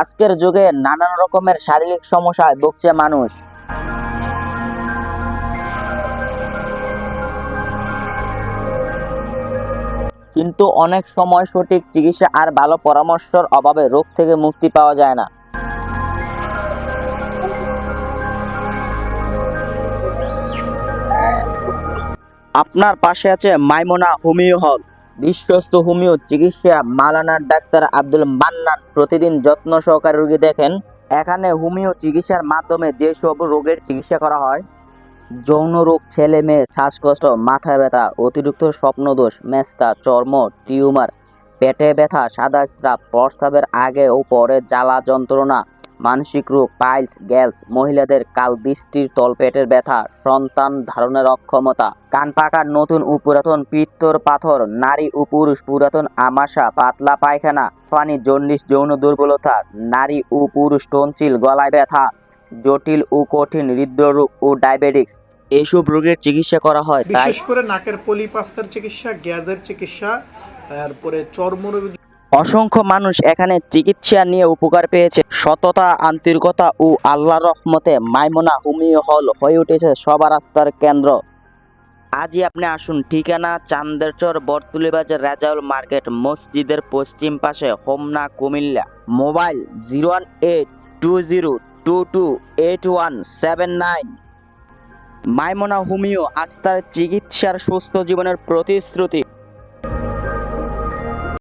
আজকের যুগে নানান রকমের শারীরিক সমস্যায় ভুগছে মানুষ। কিন্তু অনেক সময় সঠিক চিকিৎসা আর ভালো পরামর্শের অভাবে রোগ থেকে মুক্তি পাওয়া যায় না। আপনার পাশে আছে মাইমোনা হোমিও হল বিশ্বস্ত হোমিও চিকিৎসা মালানার ডাক্তার আব্দুল মান্নান প্রতিদিন যত্ন সহকারে রোগী দেখেন। এখানে হোমিও চিকিৎসার মাধ্যমে যেসব রোগের চিকিৎসা করা হয়, যৌন রোগ, ছেলে মেয়ে, শ্বাসকষ্ট, মাথা ব্যথা, অতিরিক্ত স্বপ্নদোষ, মেস্তা, চর্ম, টিউমার, পেটে ব্যথা, সাদা স্রাব, প্রস্রাবের আগে ও পরে জ্বালা যন্ত্রণা মানসিক রোগ, পাইলস, গ্যালস, মহিলাদের কাল দৃষ্টির তলপেটের ব্যথা, সন্তান ধারণের অক্ষমতা, কান পাকার নতুন ও পুরাতন পিত্তর পাথর, নারী ও পুরুষ পুরাতন আমাশা, পাতলা পায়খানা, পানি, জন্ডিস, যৌন দুর্বলতা, নারী ও পুরুষ টনচিল গলায় ব্যথা, জটিল ও কঠিন হৃদরোগ ও ডায়াবেটিক্স এইসব রোগের চিকিৎসা করা হয় বিশেষ করে নাকের পলিপাস্তার চিকিৎসা, গ্যাসের চিকিৎসা, তারপরে চর্মরোগ অসংখ্য মানুষ এখানে চিকিৎসা নিয়ে উপকার পেয়েছে। সততা, আন্তরিকতা ও আল্লাহ রহমতে মাইমোনা হোমিও হল হয়ে উঠেছে সবার রাস্তার কেন্দ্র। আজই আপনি আসুন ঠিকানা চান্দেরচর বরতুলিবাজার রাজাউল মার্কেট, মসজিদের পশ্চিম পাশে, Homna, Comilla. Mobile zero one eight two zero two two eight one seven nine. Maimona homeo আস্থার চিকিৎসার সুস্থ জীবনের প্রতিশ্রুতি।